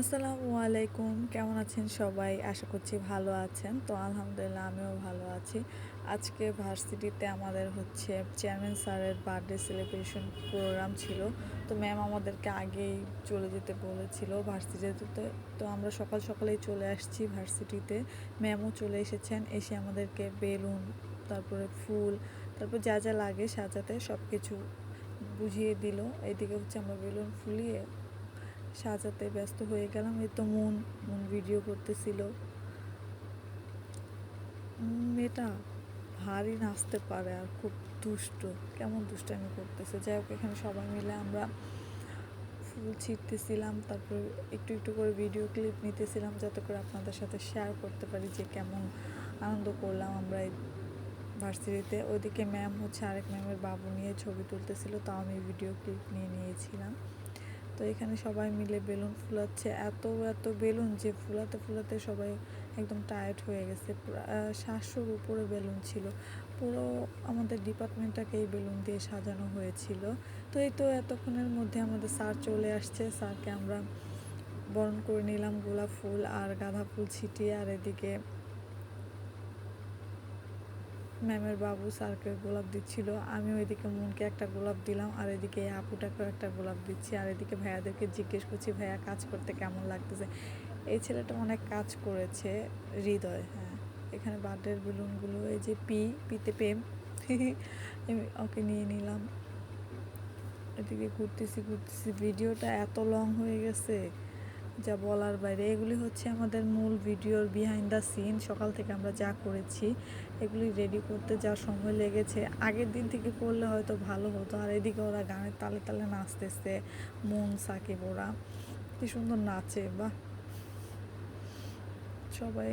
আসসালামু আলাইকুম। কেমন আছেন সবাই? আশা করছি ভালো আছেন। তো আলহামদুলিল্লাহ আমিও ভালো আছি। আজকে ভার্সিটিতে আমাদের হচ্ছে চেয়ারম্যান স্যারের বার্থডে সেলিব্রেশন প্রোগ্রাম ছিল। তো ম্যাম আমাদেরকে আগেই চলে যেতে বলেছিল ভার্সিটিতে তো। আমরা সকাল সকালেই চলে আসছি ভার্সিটিতে ম্যামও চলে এসেছেন। এসে আমাদেরকে বেলুন, তারপরে ফুল, তারপর যা যা লাগে সাজাতে সব কিছু বুঝিয়ে দিল। এদিকে হচ্ছে আমরা বেলুন ফুলিয়ে সাজাতে ব্যস্ত হয়ে গেলাম। এই তো মন মন ভিডিও করতেছিল। মেয়েটা ভারী নাচতে পারে আর খুব দুষ্ট। কেমন দুষ্টামি করতেছে? যাই হোক, এখানে সবাই মিলে আমরা ফুল ছিটতেছিলাম, তারপর একটু একটু করে ভিডিও ক্লিপ নিতেছিলাম যাতে করে আপনাদের সাথে শেয়ার করতে পারি যে কেমন আনন্দ করলাম আমরা এই ভার্সিটিতে। ওইদিকে ম্যাম হচ্ছে আরেক ম্যামের বাবু নিয়ে ছবি তুলতেছিল, তাও আমি ভিডিও ক্লিপ নিয়ে নিয়েছিলাম। তো এখানে সবাই মিলে বেলুন ফুলাচ্ছে। এত এত বেলুন যে ফুলাতে ফুলাতে সবাই একদম টায়ার্ড হয়ে গেছে। সাতশোর উপরে বেলুন ছিল। পুরো আমাদের ডিপার্টমেন্টটাকে এই বেলুন দিয়ে সাজানো হয়েছিল। তো এই তো এতক্ষণের মধ্যে আমাদের স্যার চলে আসছে। স্যারকে আমরা বরণ করে নিলাম গোলাপ ফুল আর গাঁদা ফুল ছিটিয়ে আর এদিকে ম্যামের বাবু স্যারকে গোলাপ দিচ্ছিল আমি ওইদিকে মনকে একটা গোলাপ দিলাম, আর এদিকে আপুটাকেও একটা গোলাপ দিচ্ছি, আর এদিকে ভাইয়াদেরকে জিজ্ঞেস করছি, ভাইয়া, কাজ করতে কেমন লাগতেছে? এই ছেলেটা অনেক কাজ করেছে, হৃদয় হ্যাঁ। এখানে বার্থডের বেলুনগুলো, এই যে পি, পিতে প্রেম ওকে নিয়ে নিলাম। এদিকে ঘুরতেছি ঘুরতেছি, ভিডিওটা এত লং হয়ে গেছে। যা বলার বাইরে, এগুলি হচ্ছে আমাদের মূল ভিডিওর বিহাইন্ড দ্য সিন সকাল থেকে আমরা যা করেছি, এগুলি রেডি করতে যা সময় লেগেছে। আগের দিন থেকে করলে হয়তো ভালো হতো, আর এদিকে ওরা গানের তালে তালে নাচতেছে, মন সাকিব ওরা। কি সুন্দর নাচে বা সবাই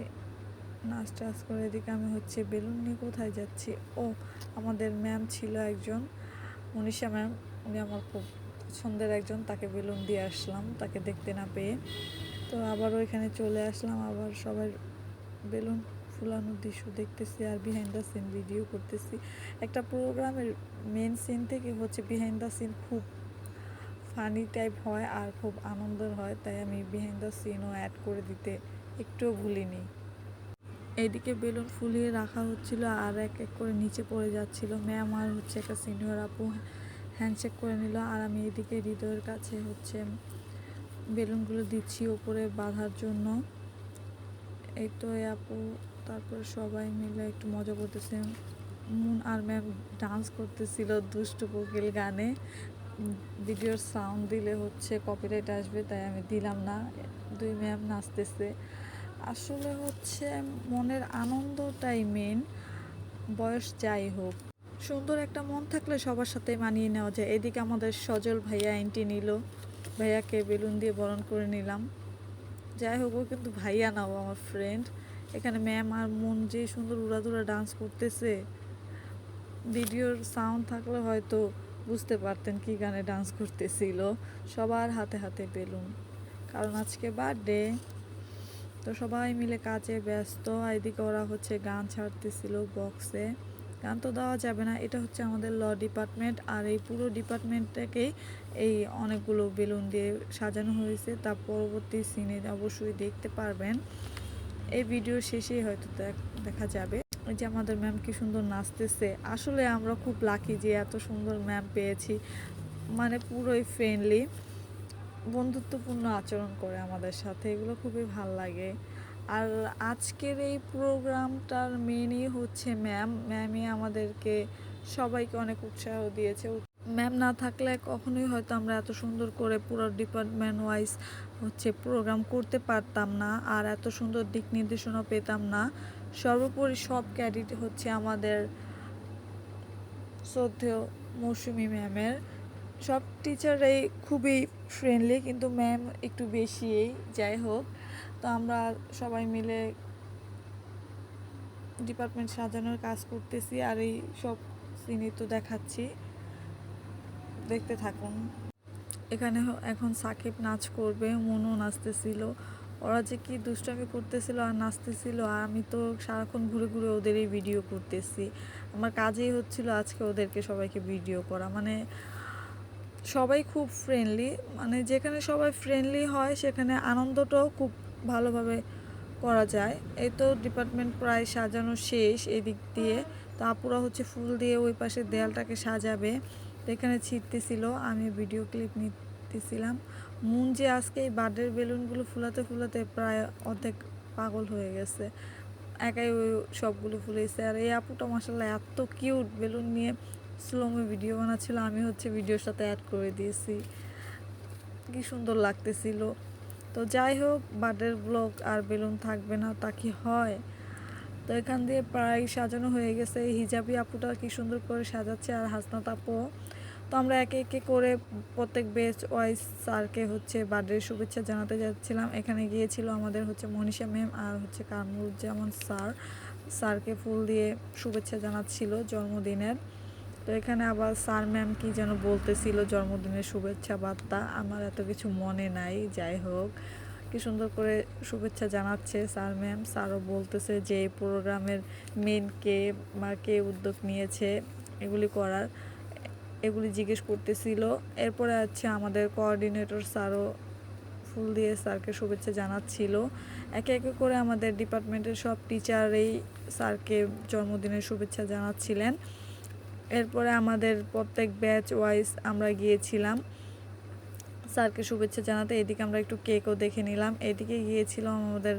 নাচ টাচ করে, এদিকে আমি হচ্ছে বেলুন নিয়ে কোথায় যাচ্ছি? ও, আমাদের ম্যাম ছিল একজন, মনীষা ম্যাম উনি আমার খুব পছন্দের একজন, তাকে বেলুন দিয়ে আসলাম, তাকে দেখতে না পেয়ে। তো আবারও এখানে চলে আসলাম, আবার সবাই বেলুন ফুলানোর দৃশ্য দেখতেছি আর বিহাইন্ড দ্য সিন ভিডিও করতেছি। একটা প্রোগ্রামের মেন সিন থেকে হচ্ছে বিহাইন্ড দ্য সিন খুব ফানি টাইপ হয় আর খুব আনন্দের হয়, তাই আমি বিহাইন্ড দ্য সিনও অ্যাড করে দিতে একটুও ভুলিনি। এইদিকে বেলুন ফুলিয়ে রাখা হচ্ছিল আর এক এক করে নিচে পড়ে যাচ্ছিল। ম্যাম আর হচ্ছে একটা সিনিয়র আপু হ্যান্ডশেক করে নিল আর আমি এদিকে হৃদয়ের কাছে হচ্ছে বেলুনগুলো দিচ্ছি ওপরে বাঁধার জন্য। এই তো আপু, তারপরে সবাই মিলে একটু মজা করতেছে। মুন আর ম্যাম ডান্স করতেছিল দুষ্ট কোকিল গানে। ভিডিওর সাউন্ড দিলে হচ্ছে কপিরাইট আসবে, তাই আমি দিলাম না। দুই ম্যাম নাচতেছে। আসলে হচ্ছে মনের আনন্দটাই মেন বয়স যাই হোক। সুন্দর একটা মন থাকলে সবার সাথে মানিয়ে নেওয়া যায়। এদিকে আমাদের সজল ভাইয়া এন্টি নিল, ভাইয়াকে বেলুন দিয়ে বরণ করে নিলাম। যাই হোক কিন্তু ভাইয়া নাও আমার ফ্রেন্ড এখানে ম্যাম আর মন যে সুন্দর উড়াদুরা ডান্স করতেছে। ভিডিওর সাউন্ড থাকলে হয়তো বুঝতে পারতেন কি গানে ডান্স করতেছিল। সবার হাতে হাতে বেলুন। কারণ আজকে বার্থডে তো সবাই মিলে কাজে ব্যস্ত। এদিকে ওরা হচ্ছে গান ছাড়তেছিল বক্সে গান তো দেওয়া যাবে না। এটা হচ্ছে আমাদের ল ডিপার্টমেন্ট আর এই পুরো ডিপার্টমেন্টটাকেই এই অনেকগুলো বেলুন দিয়ে সাজানো হয়েছে। তা পরবর্তী সিনে অবশ্যই দেখতে পারবেন। এই ভিডিও শেষেই হয়তো দেখা যাবে। যে আমাদের ম্যাম কি সুন্দর নাচতেছে। আসলে আমরা খুব লাকি যে এত সুন্দর ম্যাম পেয়েছি। মানে পুরোই ফ্রেন্ডলি বন্ধুত্বপূর্ণ আচরণ করে আমাদের সাথে। এগুলো খুবই ভালো লাগে। আর আজকের এই প্রোগ্রামটার মেনই হচ্ছে ম্যাম ম্যামই আমাদেরকে সবাইকে অনেক উৎসাহ দিয়েছে। ম্যাম না থাকলে কখনোই হয়তো আমরা এত সুন্দর করে পুরো ডিপার্টমেন্ট ওয়াইজ হচ্ছে প্রোগ্রাম করতে পারতাম না আর এত সুন্দর দিক নির্দেশনা পেতাম না। সর্বোপরি সব ক্যাডিট হচ্ছে আমাদের শ্রদ্ধেয় মৌসুমি ম্যামের সব টিচাররাই খুবই ফ্রেন্ডলি কিন্তু ম্যাম একটু বেশিই। যাই হোক তো আমরা সবাই মিলে ডিপার্টমেন্ট সাজানোর কাজ করতেছি আর এই সব সিনই তো দেখাচ্ছি। দেখতে থাকুন। এখানে এখন সাকিব নাচ করবে মনও নাচতেছিল। ওরা যে কি দুষ্টামি করতেছিল আর নাচতেছিল, আর আমি তো সারাক্ষণ ঘুরে ঘুরে ওদেরই ভিডিও করতেছি। আমার কাজেই হচ্ছিল আজকে ওদেরকে সবাইকে ভিডিও করা। মানে সবাই খুব ফ্রেন্ডলি মানে যেখানে সবাই ফ্রেন্ডলি হয়, সেখানে আনন্দটাও খুব ভালোভাবে করা যায়। এই তো ডিপার্টমেন্ট প্রায় সাজানো শেষ এদিক দিয়ে। তো আপুরা হচ্ছে ফুল দিয়ে ওই পাশে দেয়ালটাকে সাজাবে। তো এখানে ছিটতেছিল, আমি ভিডিও ক্লিপ নিতেছিলাম। মুন যে আজকে এই বার্থডের বেলুনগুলো ফুলাতে ফুলাতে প্রায় অর্ধেক পাগল হয়ে গেছে। একাই ওই সবগুলো ফুলেছে। আর এই আপুটা মাসাল্লাহ এত কিউট বেলুন নিয়ে স্লোমে ভিডিও বানাচ্ছিল। আমি হচ্ছে ভিডিওর সাথে অ্যাড করে দিয়েছি। কি সুন্দর লাগতেছিল। তো যাই হোক বার্থডের ব্লগ আর বেলুন থাকবে না, তা কি হয়? তো এখান দিয়ে প্রায় সাজানো হয়ে গেছে। হিজাবি আপুটা কি সুন্দর করে সাজাচ্ছে আর হাসনাত আপু? তো আমরা একে একে করে প্রত্যেক বেচ ওয়াইজ স্যারকে হচ্ছে বার্থডের শুভেচ্ছা জানাতে যাচ্ছিলাম। এখানে গিয়েছিল আমাদের হচ্ছে মনীষা ম্যাম আর হচ্ছে কামরুজ্জামান স্যার স্যারকে ফুল দিয়ে শুভেচ্ছা জানাচ্ছিল জন্মদিনের। তো এখানে আবার স্যার ম্যাম কি যেন বলতেছিল, জন্মদিনের শুভেচ্ছা বার্তা। আমার এত কিছু মনে নাই, যাই হোক। কি সুন্দর করে শুভেচ্ছা জানাচ্ছে স্যার ম্যাম। স্যারও বলতেছে যে এই প্রোগ্রামের মেন কে বা কে উদ্যোগ নিয়েছে, এগুলি করার, এগুলি জিজ্ঞেস করতেছিল। এরপরে আছে আমাদের কোঅর্ডিনেটর স্যারও ফুল দিয়ে স্যারকে শুভেচ্ছা জানাচ্ছিল। একে একে করে আমাদের ডিপার্টমেন্টের সব টিচারই স্যারকে জন্মদিনের শুভেচ্ছা জানাচ্ছিলেন। এরপরে আমাদের প্রত্যেক ব্যাচ ওয়াইজ আমরা গিয়েছিলাম। স্যারকে শুভেচ্ছা জানাতে এদিকে আমরা একটু কেকও দেখে নিলাম। এদিকে গিয়েছিলাম আমাদের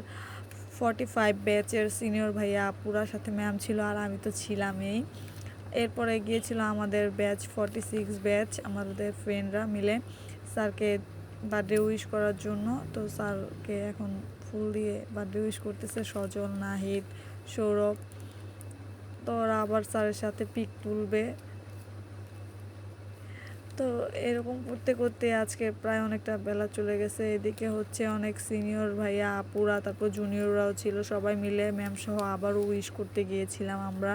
ফর্টি ফাইভ ব্যাচের সিনিয়র ভাইয়া আপুরা, সাথে ম্যাম ছিল আর আমি তো ছিলামই। এরপরে গিয়েছিল আমাদের ব্যাচ ফর্টি সিক্স ব্যাচ আমাদের ফ্রেন্ডরা মিলে স্যারকে বার্থডে উইশ করার জন্য। তো স্যারকে এখন ফুল দিয়ে বার্থডে উইশ করতেছে সজল, নাহিদ, সৌরভ। তো ওরা আবার স্যারের সাথে পিক তুলবে। তো এরকম করতে করতে আজকে প্রায় অনেকটা বেলা চলে গেছে। এদিকে হচ্ছে অনেক সিনিয়র ভাইয়া, আপুরা, তারপর জুনিয়ররাও ছিল। সবাই মিলে ম্যাম সহ আবারও উইশ করতে গিয়েছিলাম আমরা।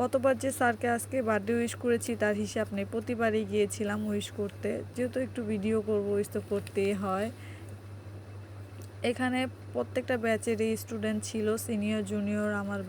কতবার যে স্যারকে আজকে বার্থডে উইশ করেছি, তার হিসাব নেই। প্রতিবারই গিয়েছিলাম উইশ করতে। যেহেতু একটু ভিডিও করব, উইশ তো করতেই হয়। এখানে প্রত্যেকটা ব্যাচেরই স্টুডেন্ট ছিল, সিনিয়র, জুনিয়র, আমার